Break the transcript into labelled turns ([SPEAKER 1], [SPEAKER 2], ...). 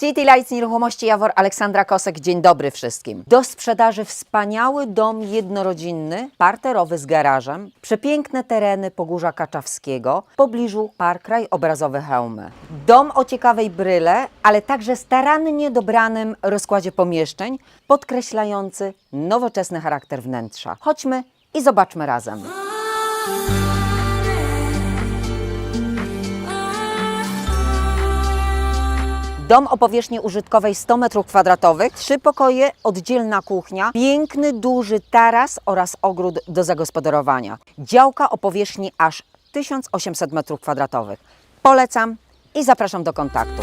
[SPEAKER 1] City Lights Nieruchomości Jawor, Aleksandra Kosek, dzień dobry wszystkim. Do sprzedaży wspaniały dom jednorodzinny, parterowy z garażem, przepiękne tereny Pogórza Kaczawskiego, w pobliżu Park Krajobrazowy Chełmy. Dom o ciekawej bryle, ale także starannie dobranym rozkładzie pomieszczeń, podkreślający nowoczesny charakter wnętrza. Chodźmy i zobaczmy razem. Dom o powierzchni użytkowej 100 m2, trzy pokoje, oddzielna kuchnia, piękny, duży taras oraz ogród do zagospodarowania. Działka o powierzchni aż 1800 m2. Polecam i zapraszam do kontaktu.